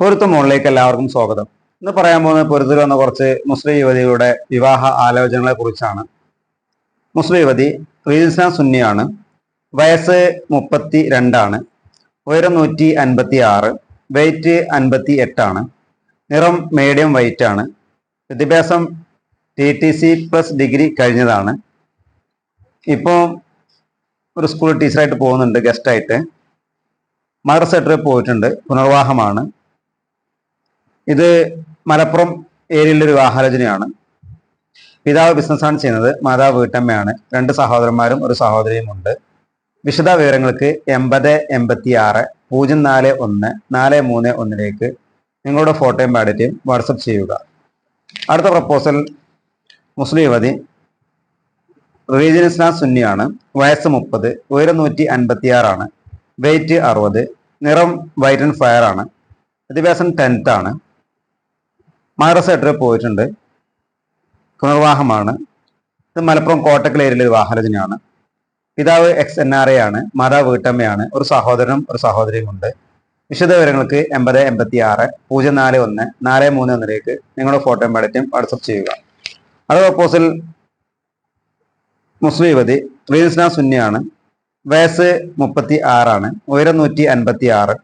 പൊരുത്ത മോളിലേക്ക് എല്ലാവർക്കും സ്വാഗതം. ഇന്ന് പറയാൻ പോകുന്ന പൊരുത്തിൽ വന്ന കുറച്ച് മുസ്ലിം യുവതിയുടെ വിവാഹ ആലോചനകളെ കുറിച്ചാണ്. മുസ്ലിം യുവതി റീൽസ സുന്നിയാണ്. വയസ്സ് മുപ്പത്തി രണ്ടാണ് ഉയരം നൂറ്റി അൻപത്തി ആറ് വെയിറ്റ് അൻപത്തി എട്ടാണ് നിറം മീഡിയം വൈറ്റ് ആണ്. വിദ്യാഭ്യാസം T T C plus degree കഴിഞ്ഞതാണ്. ഇപ്പോൾ ഒരു സ്കൂൾ ടീച്ചറായിട്ട് പോകുന്നുണ്ട് ഗസ്റ്റായിട്ട് മദർ ട്രിപ്പ് പോയിട്ടുണ്ട്. പുനർവാഹമാണ്. ഇത് മലപ്പുറം ഏരിയയിലെ ഒരു വിവാഹാലോചനയാണ് പിതാവ് ബിസിനസ്സാണ് ചെയ്യുന്നത് മാതാവ് വീട്ടമ്മയാണ്. രണ്ട് സഹോദരന്മാരും ഒരു സഹോദരിയും ഉണ്ട്. വിശദ വിവരങ്ങൾക്ക് എൺപത് എൺപത്തി ആറ് പൂജ്യം നാല് ഒന്ന് നാല് മൂന്ന് ഒന്നിലേക്ക് നിങ്ങളുടെ ഫോട്ടോയും പാടിറ്റും വാട്സപ്പ് ചെയ്യുക. അടുത്ത പ്രപ്പോസൽ മുസ്ലിം യുവതി ഇസ്ലാം സുന്നിയാണ്. വയസ്സ് മുപ്പത് ഉയരം നൂറ്റി അൻപത്തി ആറാണ് വെയിറ്റ് അറുപത് നിറം വൈറ്റ് ആൻഡ് ഫയർ ആണ്. വിദ്യാഭ്യാസം ടെൻത്ത് ആണ്. മദ്രസ എട്ട് പോയിട്ടുണ്ട്. പുനർവാഹമാണ് ഇത് മലപ്പുറം കോട്ടക്കൽ ഏരിയയിലെ വാഹനജനാണ് പിതാവ് എക്സ് എൻ ആർ എ ആണ്. മാതാവ് വീട്ടമ്മയാണ്. ഒരു സഹോദരനും ഒരു സഹോദരിയും ഉണ്ട്. വിശദ വിവരങ്ങൾക്ക് എൺപത് എൺപത്തി ആറ് പൂജ്യം നാല് ഒന്ന് നാല് മൂന്ന് ഒന്നിലേക്ക് നിങ്ങളുടെ ഫോട്ടോയും പാടറ്റും വാട്സപ്പ് ചെയ്യുക. അത് ഓപ്പോസിൽ മുസ്ലിം യുവതി റീൻസ്ന സുന്നിയാണ്. വയസ്സ് മുപ്പത്തി ആറാണ് ഉയരം നൂറ്റി അൻപത്തി ആറ്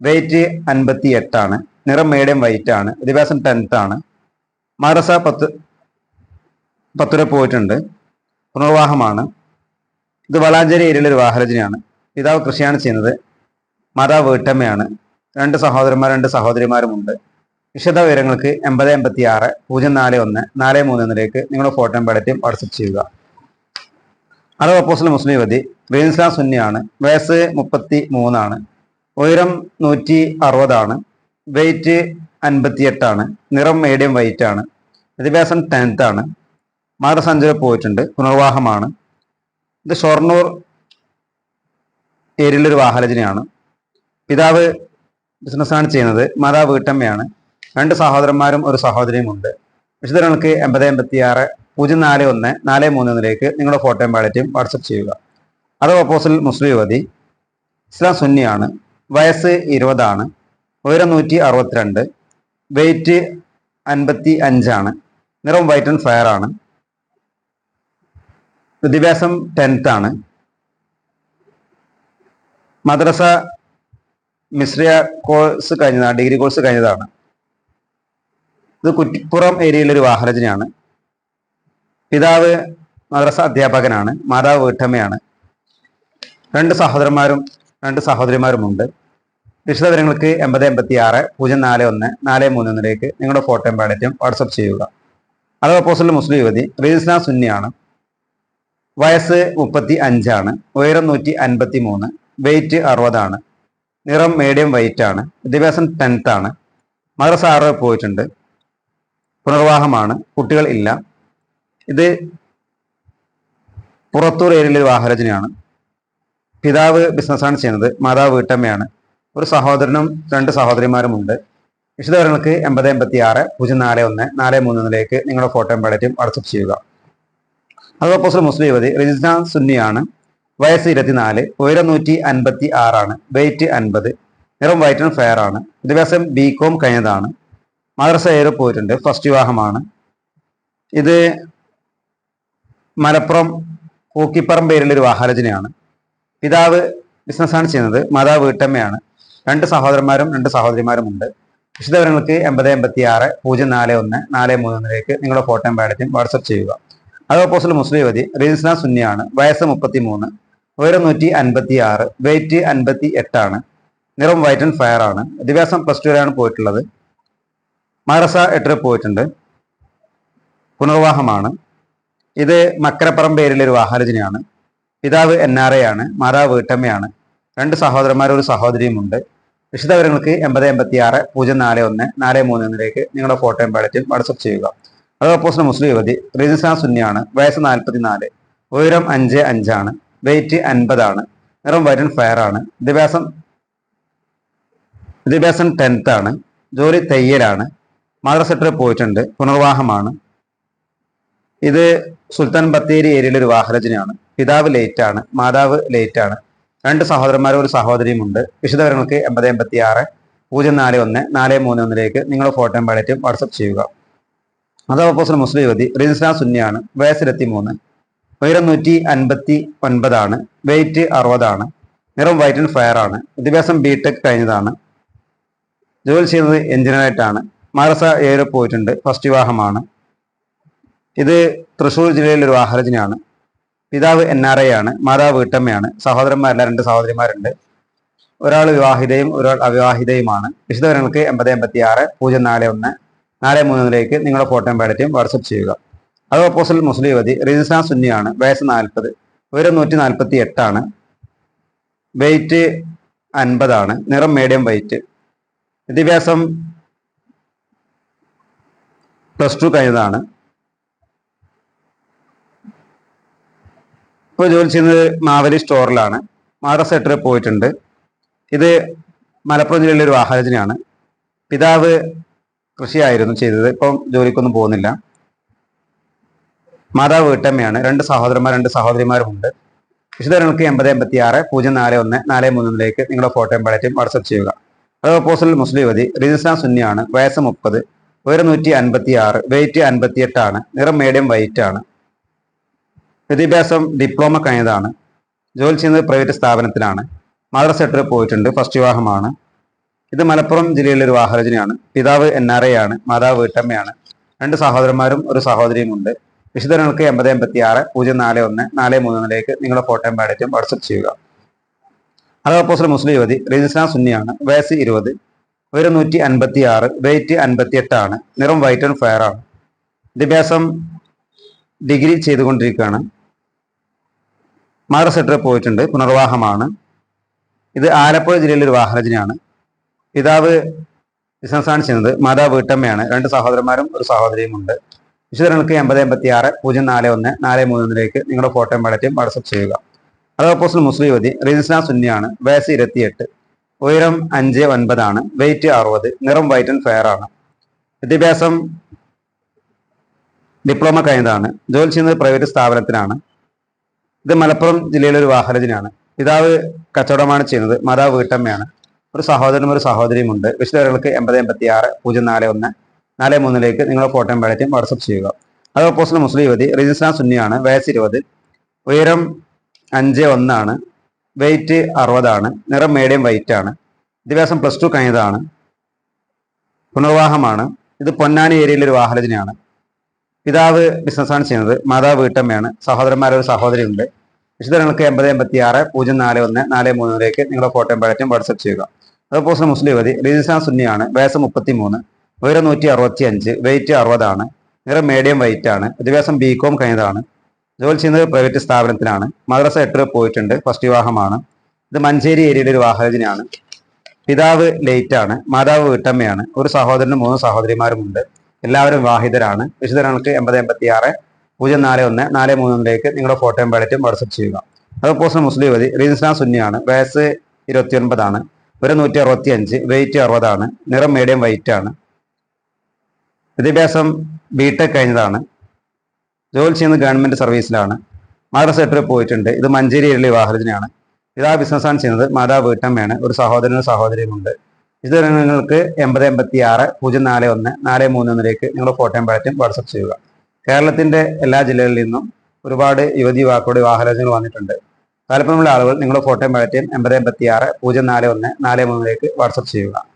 വെയിറ്റ് അൻപത്തി എട്ടാണ് നിറം മീഡിയം വൈറ്റ് ആണ്. വിദ്യാഭ്യാസം ടെൻത്ത് ആണ്. മദ്രസ പത്ത് പത്തുര പോയിട്ടുണ്ട്. പുനർവാഹമാണ് ഇത് വളാഞ്ചേരി ഏരിയയിലെ ഒരു വാഹരജനയാണ് പിതാവ് കൃഷിയാണ് ചെയ്യുന്നത്. മാതാവ് വീട്ടമ്മയാണ്. രണ്ട് സഹോദരന്മാർ രണ്ട് സഹോദരിമാരുമുണ്ട് വിശദ വിവരങ്ങൾക്ക് എൺപത് എൺപത്തി ആറ് പൂജ്യം നാല് ഒന്ന് നാല് മൂന്ന് ഒന്നിലേക്ക് നിങ്ങളുടെ ഫോട്ടോയും പാടറ്റും വാട്സപ്പ് ചെയ്യുക. അറബ് അപ്പോസിൽ മുസ്ലിം യുവതി റീൻസ്ലാം സുന്നിയാണ്. വയസ്സ് മുപ്പത്തി മൂന്നാണ് ഉയരം നൂറ്റി അറുപതാണ്. വെയിറ്റ് അൻപത്തിയെട്ടാണ്. നിറം മീഡിയം വൈറ്റ് ആണ്. വിദ്യാഭ്യാസം ടെൻത്ത് ആണ്. മാതസഞ്ചര പോയിട്ടുണ്ട്. പുനർവാഹമാണ്. ഇത് ഷൊർണൂർ ഏരിയയിലൊരു വാഹനജനയാണ് പിതാവ് ബിസിനസ്സാണ് ചെയ്യുന്നത്. മാതാവ് വീട്ടമ്മയാണ്. രണ്ട് സഹോദരന്മാരും ഒരു സഹോദരിയും ഉണ്ട്. വിശദങ്ങൾക്ക് എൺപത് എൺപത്തി ആറ് പൂജ്യം നാല് ഒന്ന് നാല് മൂന്ന് ഒന്നിലേക്ക് നിങ്ങളുടെ ഫോട്ടോയും ബാലറ്റും വാട്സപ്പ് ചെയ്യുക. അത് ഓപ്പോസിൽ മുസ്ലിം യുവതി. ഇസ്ലാം സുന്നിയാണ്. വയസ്സ് ഇരുപതാണ്. ഉയരം നൂറ്റി അറുപത്തിരണ്ട് വെയിറ്റ് അൻപത്തി അഞ്ചാണ്. നിറം വൈറ്റ് ആൻഡ് ഫയർ ആണ്. വിദ്യാഭ്യാസം ടെൻത്ത് ആണ്. മദ്രസ മിശ്രിയ കോഴ്സ് കഴിഞ്ഞതാണ് ഡിഗ്രി കോഴ്സ് കഴിഞ്ഞതാണ്. ഇത് കുറ്റിപ്പുറം ഏരിയയിലൊരു വാഹനജനാണ് പിതാവ് മദ്രസ അധ്യാപകനാണ് മാതാവ് വീട്ടമ്മയാണ്. രണ്ട് സഹോദരന്മാരും രണ്ട് സഹോദരിമാരുമുണ്ട്. വിശദവിവരങ്ങൾക്ക് എൺപത് എൺപത്തി ആറ് പൂജ്യം നാല് ഒന്ന് നാല് മൂന്ന് ഒന്നിലേക്ക് നിങ്ങളുടെ ഫോട്ടോയും പാടറ്റും വാട്സപ്പ് ചെയ്യുക. അത് അപ്പോസിലെ മുസ്ലിം യുവതി റീസ്ന സുന്നിയാണ്. വയസ്സ് മുപ്പത്തി അഞ്ചാണ്. ഉയരം നൂറ്റി അൻപത്തി മൂന്ന് വെയിറ്റ് അറുപതാണ്. നിറം മീഡിയം വൈറ്റ് ആണ്. വിദ്യാഭ്യാസം ടെൻത്ത് ആണ്. മദ്രസ ആറ് പോയിട്ടുണ്ട്. പുനർവാഹമാണ് കുട്ടികൾ ഇല്ല. ഇത് പുറത്തൂർ ഏരിയയിലെ വാഹരചനയാണ് പിതാവ് ബിസിനസ്സാണ് ചെയ്യുന്നത്. മാതാവ് വീട്ടമ്മയാണ്. ഒരു സഹോദരനും രണ്ട് സഹോദരിമാരുമുണ്ട്. വിശദവിവരങ്ങൾക്ക് എൺപത് എൺപത്തി ആറ് പൂജ്യം നാല് ഒന്ന് നാല് മൂന്ന് ഒന്നിലേക്ക് നിങ്ങളുടെ ഫോട്ടോയും പാടറ്റും വാട്സപ്പ് ചെയ്യുക. അതോ പ്രപ്പോസൽ മുസ്ലിം യുവതി റിജിന സുന്നിയാണ്. വയസ്സ് ഇരുപത്തിനാല് ഉയരം നൂറ്റി അൻപത്തി ആറാണ് വെയിറ്റ് അൻപത് നിറം വൈറ്റ് ആൻഡ് ഫെയർ ആണ്. വിദ്യാഭ്യാസം ബി കോം കഴിഞ്ഞതാണ്. മദ്രസ ഏറെ പോയിട്ടുണ്ട്. ഫസ്റ്റ് വിവാഹമാണ്. ഇത് മലപ്പുറം കൂക്കിപ്പറം പേരിലൊരു ഒരു വാഹനജനയാണ് പിതാവ് ബിസിനസ്സാണ് ചെയ്യുന്നത്. മാതാവ് വീട്ടമ്മയാണ്. രണ്ട് സഹോദരന്മാരും രണ്ട് സഹോദരിമാരും ഉണ്ട്. വിശദവിവരങ്ങൾക്ക് എൺപത് എൺപത്തി ആറ് പൂജ്യം നാല് ഒന്ന് നാല് മൂന്ന് ഒന്നിലേക്ക് നിങ്ങളുടെ ഫോട്ടോയും പാടറ്റും വാട്സപ്പ് ചെയ്യുക. അത് ഓപ്പോസിറ്റ് മുസ്ലിം യുവതി റീൻസ്ന സുന്നിയാണ്. വയസ്സ് മുപ്പത്തി മൂന്ന് ഉയരം നൂറ്റി അൻപത്തി ആറ് വെയിറ്റ് അൻപത്തി എട്ടാണ് നിറം വൈറ്റ് ആൻഡ് ഫയർ ആണ്. വിദ്യാഭ്യാസം പ്ലസ് ടു വരെയാണ് പോയിട്ടുള്ളത്. മദ്രസ എട്ടിൽ പോയിട്ടുണ്ട്. പുനർവാഹമാണ് ഇത് മക്കരപ്പറമ്പ് പേരിലെ ഒരു വാഹാലജനയാണ് പിതാവ് എൻ ആർ എ ആണ്. മാതാവ് വീട്ടമ്മയാണ്. രണ്ട് സഹോദരന്മാരും ഒരു സഹോദരിയുമുണ്ട് വിശദവിവരങ്ങൾക്ക് എൺപത് എൺപത്തി ആറ് പൂജ്യം നാല് ഒന്ന് നാല് മൂന്ന് എന്നിലേക്ക് നിങ്ങളുടെ ഫോട്ടോയും ബാലറ്റും വാട്സപ്പ് ചെയ്യുക. അത് ഓപ്പോസിറ്റ് മുസ്ലിം യുവതി റീജിസാ സുന്നിയാണ്. വയസ്സ് നാൽപ്പത്തി നാല് ഉയരം അഞ്ച് അഞ്ചാണ് വെയിറ്റ് അൻപതാണ് നിറം വൈറ്റ് ആൻഡ് ഫയർ ആണ് വിദ്യാഭ്യാസം വിദ്യാഭ്യാസം ടെൻത്ത് ആണ് ജോലി തയ്യലാണ് സെക്ടറിൽ പോയിട്ടുണ്ട് പുനർവാഹമാണ് ഇത് സുൽത്താൻ ബത്തേരി ഏരിയയിലെ ഒരു വാഹനജനയാണ്. പിതാവ് ലേറ്റ് ആണ് മാതാവ് ലേറ്റ് ആണ്. രണ്ട് സഹോദരന്മാരും ഒരു സഹോദരിയും ഉണ്ട് വിശദവിവരങ്ങൾക്ക് എൺപത് എൺപത്തി ആറ് പൂജ്യം നാല് ഒന്ന് നാല് മൂന്ന് ഒന്നിലേക്ക് നിങ്ങളുടെ ഫോട്ടോയും ബയോഡേറ്റും വാട്സപ്പ് ചെയ്യുക. അതോപ്പോസിൽ മുസ്ലിം യുവതി റിജിസ്ട്രാ സുന്നിയാണ് വയസ്സിലെത്തി മൂന്ന് ഉയരം നൂറ്റി അൻപത്തി ഒൻപതാണ് വെയിറ്റ് അറുപതാണ് നിറം വൈറ്റ് ആൻഡ് ഫയർ ആണ് വിദ്യാഭ്യാസം ബി ടെക് കഴിഞ്ഞതാണ് ജോലി ചെയ്യുന്നത് എഞ്ചിനീയറായിട്ടാണ് മാരസ ഏറെ പോയിട്ടുണ്ട് ഫസ്റ്റ് വിവാഹമാണ്. ഇത് തൃശ്ശൂർ ജില്ലയിലെ ഒരു പിതാവ് എൻ ആർ ഐ ആണ് മാതാവ് വീട്ടമ്മയാണ് സഹോദരന്മാരല്ല രണ്ട് സഹോദരിമാരുണ്ട്. ഒരാൾ വിവാഹിതയും ഒരാൾ അവിവാഹിതയുമാണ്. വിശദവിവരങ്ങൾക്ക് എൺപത് എൺപത്തി ആറ് പൂജ്യം നാല് ഒന്ന് നാല് മൂന്നിലേക്ക് നിങ്ങളുടെ ഫോട്ടോയും ബയോഡേറ്റയും വാട്സപ്പ് ചെയ്യുക. അത് ഓപ്പോസിൽ മുസ്ലിം യുവതി റിജിസ്ട്രാ സുന്നിയാണ് വയസ്സ് നാൽപ്പത് ഉയരം നൂറ്റി നാൽപ്പത്തി എട്ടാണ് വെയിറ്റ് അൻപതാണ് നിറം മീഡിയം വെയിറ്റ് വിദ്യാഭ്യാസം പ്ലസ് ടു കഴിഞ്ഞതാണ്. ഇപ്പോൾ ജോലി ചെയ്യുന്നത് മാവലി സ്റ്റോറിലാണ്. മാറ സെക്ടറിൽ പോയിട്ടുണ്ട്. ഇത് മലപ്പുറം ജില്ലയിലെ ഒരു വാഹനജനാണ് പിതാവ് കൃഷിയായിരുന്നു ചെയ്തത്. ഇപ്പം ജോലിക്കൊന്നും പോകുന്നില്ല. മാതാവ് വീട്ടമ്മയാണ്. രണ്ട് സഹോദരന്മാർ രണ്ട് സഹോദരിമാരുമുണ്ട്. വിശദങ്ങൾക്ക് എൺപത് എൺപത്തി ആറ് പൂജ്യം നാല് ഒന്ന് നാല് മൂന്നിലേക്ക് നിങ്ങളുടെ ഫോട്ടോയും പഴയറ്റും വാട്സപ്പ് ചെയ്യുക. അത് മുസ്ലിം യുവതി റിജിസ്ട്രാ സുന്നിയാണ് വയസ്സ് മുപ്പത് ഉയരം നൂറ്റി അൻപത്തി ആറ് വെയിറ്റ് അൻപത്തി എട്ടാണ് നിറം മീഡിയം വൈറ്റ് ആണ്. വിദ്യാഭ്യാസം ഡിപ്ലോമ കഴിഞ്ഞതാണ്. ജോലി ചെയ്യുന്നത് പ്രൈവറ്റ് സ്ഥാപനത്തിലാണ്. മദർ സെക്ടറിൽ പോയിട്ടുണ്ട് ഫസ്റ്റ് വിവാഹമാണ്. ഇത് മലപ്പുറം ജില്ലയിലെ ഒരു വാഹരചനയാണ് പിതാവ് എൻ ആർ എ ആണ് മാതാവ് വീട്ടമ്മയാണ് രണ്ട് സഹോദരന്മാരും ഒരു സഹോദരിയും ഉണ്ട് വിശദങ്ങൾക്ക് എൺപത് എൺപത്തി ആറ് പൂജ്യം നാല് ഒന്ന് നാല് മൂന്നിലേക്ക് നിങ്ങളുടെ ഫോട്ടോയും ബയോഡേറ്റും വാട്സപ്പ് ചെയ്യുക. അത് ഓപ്പോസിൽ മുസ്ലിം യുവതി രജിസ്ട്രാ സുന്നിയാണ്. വയസ്സ് ഇരുപത് ഉയരം നൂറ്റി അൻപത്തി ആറ് വെയിറ്റ് അൻപത്തി എട്ടാണ് നിറം വൈറ്റ് ആൻഡ് ഫയർ ആണ്. വിദ്യാഭ്യാസം ഡിഗ്രി ചെയ്തുകൊണ്ടിരിക്കുകയാണ്. സെക്ടറിൽ പോയിട്ടുണ്ട്. പുനർവാഹമാണ് ഇത് ആലപ്പുഴ ജില്ലയിലെ ഒരു വാഹനജനാണ് പിതാവ് ബിസിനസ്സാണ് ചെയ്യുന്നത് മാതാവ് വീട്ടമ്മയാണ്. രണ്ട് സഹോദരന്മാരും ഒരു സഹോദരിയും ഉണ്ട്. വിശദങ്ങൾക്ക് എൺപത് എൺപത്തി ആറ് പൂജ്യം നാല് ഒന്ന് നാല് മൂന്നിലേക്ക് നിങ്ങളുടെ ഫോട്ടോയും ബയോഡേറ്റയും വാട്സപ്പ് ചെയ്യുക. അത് ഓപ്പോസിറ്റ് മുസ്ലിം യുവതി റീജിസ്ന സുന്നിയാണ്. വയസ്സ് ഇരുപത്തിയെട്ട് ഉയരം അഞ്ച് ഒൻപതാണ് വെയിറ്റ് അറുപത് നിറം വൈറ്റ് ആൻഡ് ഫെയർ ആണ്. വിദ്യാഭ്യാസം ഡിപ്ലോമ കഴിഞ്ഞതാണ്. ജോലി ചെയ്യുന്നത് പ്രൈവറ്റ് സ്ഥാപനത്തിലാണ്. ഇത് മലപ്പുറം ജില്ലയിലെ ഒരു വാഹനജനാണ് പിതാവ് കച്ചവടമാണ് ചെയ്യുന്നത് മാതാവ് വീട്ടമ്മയാണ്. ഒരു സഹോദരനും ഒരു സഹോദരിയും ഉണ്ട് വിശദവിവരങ്ങൾക്ക് എൺപത് എൺപത്തി ആറ് പൂജ്യം നാല് ഒന്ന് നാല് മൂന്നിലേക്ക് നിങ്ങളുടെ ഫോട്ടോയും ബയോഡേറ്റയും വാട്സപ്പ് ചെയ്യുക. അത് ഓപ്പോസിറ്റ് മുസ്ലിം യുവതി രജിസ്ട്രാ സുന്നിയാണ് വയസ്സ് ഇരുപത് ഉയരം അഞ്ച് ഒന്നാണ് വെയിറ്റ് അറുപതാണ് നിറം മീഡിയം വൈറ്റ് ആണ് വിദ്യാഭ്യാസം പ്ലസ് ടു കഴിഞ്ഞതാണ് പുനർവാഹമാണ് ഇത് പൊന്നാനി ഏരിയയിലെ ഒരു വാഹനജനാണ് പിതാവ് ബിസിനസ്സാണ് ചെയ്യുന്നത്. മാതാവ് വീട്ടമ്മയാണ്. സഹോദരന്മാരൊരു സഹോദരിയുണ്ട്. വിശദങ്ങൾക്ക് എൺപത് എൺപത്തി ആറ് പൂജ്യം നാല് ഒന്ന് നാല് മൂന്നിലേക്ക് നിങ്ങളുടെ ഫോട്ടോയും പഴറ്റും വാട്സപ്പ് ചെയ്യുക. അതുപോലെ മുസ്ലിം യുവതി റീസാൻ സുന്നിയാണ്. വയസ്സ് മുപ്പത്തി മൂന്ന് ഉയരം നൂറ്റി അറുപത്തി അഞ്ച് വെയിറ്റ് അറുപതാണ്. നിറം മീഡിയം വൈറ്റ് ആണ്. വിദ്യാഭ്യാസം ബി കോം കഴിഞ്ഞതാണ്. ജോലി ചെയ്യുന്നത് പ്രൈവറ്റ് സ്ഥാപനത്തിലാണ്. മദ്രസ എട്ട് പോയിട്ടുണ്ട്. ഫസ്റ്റ് വിവാഹമാണ്. ഇത് മഞ്ചേരി ഏരിയയിലെ ഒരു വാഹനജനാണ് പിതാവ് ലേറ്റ് ആണ്. മാതാവ് വീട്ടമ്മയാണ്. ഒരു സഹോദരനും മൂന്ന് സഹോദരിമാരുമുണ്ട്. എല്ലാവരും വിവാഹിതരാണ് വിശദങ്ങൾക്ക് എൺപത് എൺപത്തി ആറ് പൂജ്യം നാല് ഒന്ന് നാല് മൂന്നിലേക്ക് നിങ്ങളുടെ ഫോട്ടോയും ബാലറ്റും വാട്സപ്പ് ചെയ്യുക. അത് പോസ്റ്റ് മുസ്ലിം യുവതി റീജിസ്ട്രാ സുന്നിയാണ്. വയസ്സ് ഇരുപത്തി ഒൻപതാണ് ഒരു നൂറ്റി അറുപത്തി അഞ്ച് വെയിറ്റ് അറുപതാണ്. നിറം മീഡിയം വൈറ്റ് ആണ്. വിദ്യാഭ്യാസം ബി ടെക് കഴിഞ്ഞതാണ്. ജോലി ചെയ്യുന്നത് ഗവൺമെന്റ് സർവീസിലാണ്. മാതാ സെക്ടറിൽ പോയിട്ടുണ്ട്. ഇത് മഞ്ചേരി ഇരളി വാഹനത്തിനാണ് പിതാ ബിസിനസ്സാണ് ചെയ്യുന്നത്. മാതാവ് വീട്ടമ്മയാണ്. ഒരു സഹോദരനും സഹോദരിയുമുണ്ട് ഇത് നിങ്ങൾക്ക് എൺപത് എൺപത്തി ആറ് പൂജ്യം നാല് ഒന്ന് നാല് മൂന്ന് ഒന്നിലേക്ക് നിങ്ങളുടെ ഫോട്ടോയും ബയോറ്റും വാട്സപ്പ് ചെയ്യുക. കേരളത്തിന്റെ എല്ലാ ജില്ലകളിൽ നിന്നും ഒരുപാട് യുവതി യുവാക്കളുടെ വാഹനങ്ങൾ വന്നിട്ടുണ്ട്. താല്പര്യമുള്ള ആളുകൾ നിങ്ങളുടെ ഫോട്ടോയും ബയോറ്റും എൺപത് എൺപത്തി ആറ് പൂജ്യം നാല് ഒന്ന് നാല് മൂന്നിലേക്ക് വാട്സപ്പ് ചെയ്യുക.